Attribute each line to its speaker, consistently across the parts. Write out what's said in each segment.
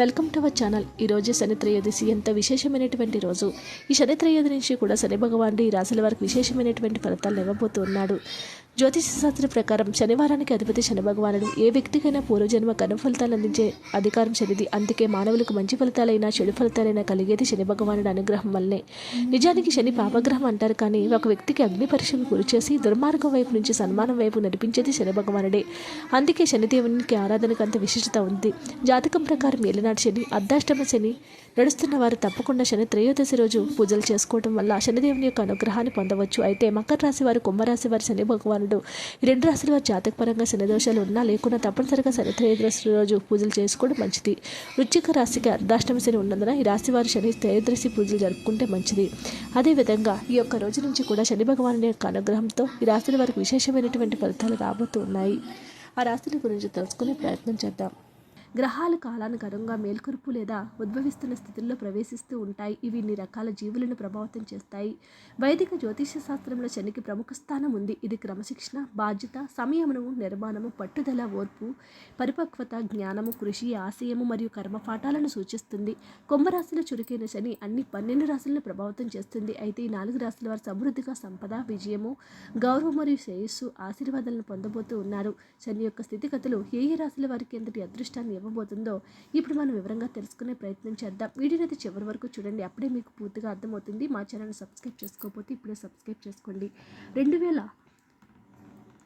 Speaker 1: Welcome to our channel. ఈరోజు శని త్రయోదశి. ఎంత విశేషమైనటువంటి రోజు. ఈ శని త్రయోదశి నుంచి కూడా శని భగవానుడు ఈ రాశుల వారికి విశేషమైనటువంటి ఫలితాలు ఇవ్వబోతున్నాడు శాస్త్ర ప్రకారం శనివారానికి అధిపతి శని భగవానుడు. ఏ వ్యక్తికైనా పూర్వజన్మ ఘన ఫలితాలు అందించే అధికారం శనిది. అందుకే మానవులకు మంచి ఫలితాలైనా చెడు ఫలితాలైనా కలిగేది శని భగవానుడి అనుగ్రహం వల్లే నిజానికి శని పాపగ్రహం అంటారు కానీ ఒక వ్యక్తికి అగ్ని పరీక్షకు గురి చేసి దుర్మార్గం వైపు నుంచి సన్మానం వైపు నడిపించేది శని భగవానుడే. అందుకే శనిదేవునికి ఆరాధనకు అంత విశిష్టత ఉంది. జాతకం ప్రకారం ఏలినాటి శని అర్ధాష్టమ శని నడుస్తున్న వారు తప్పకుండా శని త్రయోదశి రోజు పూజలు చేసుకోవడం వల్ల శనిదేవుని యొక్క అనుగ్రహాన్ని పొందవచ్చు. అయితే మకర రాశి వారు కుంభరాశి వారి శని భగవాన్ భగవానుడు ఈ రెండు రాశుల వారి జాతకపరంగా శని దోషాలు ఉన్నా లేకుండా తప్పనిసరిగా శని త్రయోదశి రోజు పూజలు చేసుకోవడం మంచిది. వృశ్చిక రాశికి అర్ధాష్టమి శని ఉన్నందున ఈ రాశి వారు శని త్రయోదశి పూజలు జరుపుకుంటే మంచిది. అదేవిధంగా ఈ యొక్క రోజు నుంచి కూడా శని భగవాను యొక్క అనుగ్రహంతో ఈ రాశుల వారికి విశేషమైనటువంటి ఫలితాలు రాబోతున్నాయి. ఆ రాశుల గురించి తెలుసుకునే ప్రయత్నం చేద్దాం. గ్రహాలు కాలానుగుణంగా మేల్కొరుపు లేదా ఉద్భవిస్తున్న స్థితుల్లో ప్రవేశిస్తూ ఉంటాయి. ఇవి ఇన్ని రకాల జీవులను ప్రభావితం చేస్తాయి. వైదిక జ్యోతిష శాస్త్రంలో శనికి ప్రముఖ స్థానం ఉంది. ఇది క్రమశిక్షణ బాధ్యత సంయమనము నిర్మాణము పట్టుదల ఓర్పు పరిపక్వత జ్ఞానము కృషి ఆశయము మరియు కర్మపాఠాలను సూచిస్తుంది. కుంభరాశిలో చురుకైన శని అన్ని పన్నెండు రాశులను ప్రభావితం చేస్తుంది. అయితే ఈ నాలుగు రాశుల వారు సమృద్ధిగా సంపద విజయము గౌరవం మరియు శ్రేయస్సు ఆశీర్వాదాలను పొందబోతూ ఉన్నారు. శని యొక్క స్థితిగతులు ఏ ఏ రాశుల వారికి ఎంతటి అదృష్టాన్ని ఇవ్వబోతుందో ఇప్పుడు మనం వివరంగా తెలుసుకునే ప్రయత్నం చేద్దాం. వీడియోని అయితే చివరి వరకు చూడండి. అప్పుడే మీకు పూర్తిగా అర్థమవుతుంది. మా ఛానల్ సబ్స్క్రైబ్ చేసుకోకపోతే ఇప్పుడే సబ్స్క్రైబ్ చేసుకోండి. రెండు వేల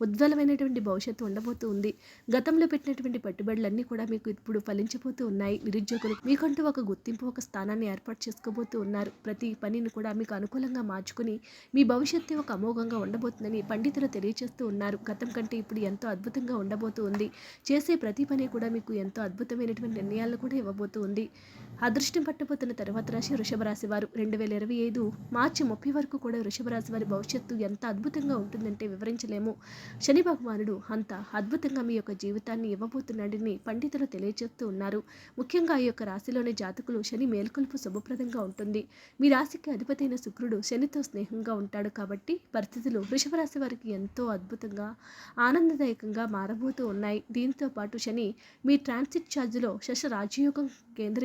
Speaker 1: ఉజ్వలమైనటువంటి భవిష్యత్తు ఉండబోతూ ఉంది. గతంలో పెట్టినటువంటి పెట్టుబడులన్నీ కూడా మీకు ఇప్పుడు ఫలించబోతూ ఉన్నాయి. నిరుద్యోగులు మీకంటూ ఒక గుర్తింపు ఒక స్థానాన్ని ఏర్పాటు చేసుకోబోతూ ఉన్నారు. ప్రతి పనిని కూడా మీకు అనుకూలంగా మార్చుకుని మీ భవిష్యత్తు ఒక అమోఘంగా ఉండబోతుందని పండితులు తెలియజేస్తూ ఉన్నారు. గతం కంటే ఇప్పుడు ఎంతో అద్భుతంగా ఉండబోతూ ఉంది. చేసే ప్రతి పని కూడా మీకు ఎంతో అద్భుతమైనటువంటి నిర్ణయాలను కూడా ఇవ్వబోతూ ఉంది. అదృష్టం పట్టబోతున్న తర్వాత రాశి వృషభ రాశి వారు రెండు వేల ఇరవై ఐదు మార్చి ముప్పై వరకు కూడా వృషభ రాశి వారి భవిష్యత్తు ఎంత అద్భుతంగా ఉంటుందంటే వివరించలేము. శని భగవానుడు అంత అద్భుతంగా మీ యొక్క జీవితాన్ని ఇవ్వబోతున్నాడని పండితులు తెలియజేస్తూ ఉన్నారు. ముఖ్యంగా ఈ యొక్క రాశిలోని జాతకులు శని మేల్కొల్పు శుభప్రదంగా ఉంటుంది. మీ రాశికి అధిపతైన శుక్రుడు శనితో స్నేహంగా ఉంటాడు కాబట్టి పరిస్థితులు వృషభ రాశి వారికి ఎంతో అద్భుతంగా ఆనందదాయకంగా మారబోతూ ఉన్నాయి. దీంతో పాటు శని మీ ట్రాన్సిట్ ఛార్జ్లో శశ రాజయోగం కేంద్ర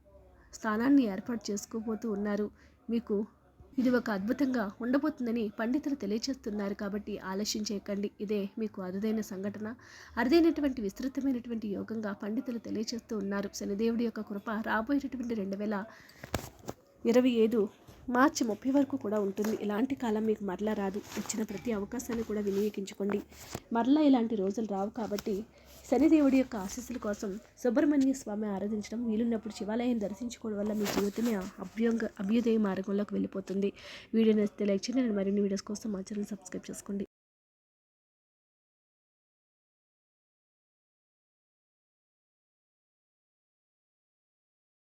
Speaker 1: స్థానాన్ని ఏర్పాటు చేసుకోబోతూ ఉన్నారు. మీకు ఇది ఒక అద్భుతంగా ఉండబోతుందని పండితులు తెలియజేస్తున్నారు కాబట్టి ఆలస్యం చేయకండి. ఇదే మీకు అరుదైన సంఘటన. అరుదైనటువంటి విస్తృతమైనటువంటి యోగంగా పండితులు తెలియజేస్తూ ఉన్నారు. శనిదేవుడి యొక్క కృప రాబోయేటటువంటి రెండు వేల ఇరవై ఐదు మార్చి ముప్పై వరకు కూడా ఉంటుంది. ఇలాంటి కాలం మీకు మరలా రాదు. వచ్చిన ప్రతి అవకాశాన్ని కూడా వినియోగించుకోండి. మరలా ఇలాంటి రోజులు రావు కాబట్టి శనిదేవుడి యొక్క ఆశీస్సుల కోసం సుబ్రహ్మణ్య స్వామి ఆరాధించడం వీలున్నప్పుడు శివాలయం దర్శించుకోవడం వల్ల మీ జీవితమే అభ్యంగ అభ్యుదయ మార్గంలోకి వెళ్ళిపోతుంది. వీడియో నచ్చితే లైక్ చేయండి. మరిన్ని వీడియోస్ కోసం మా ఛానల్ సబ్స్క్రైబ్ చేసుకోండి.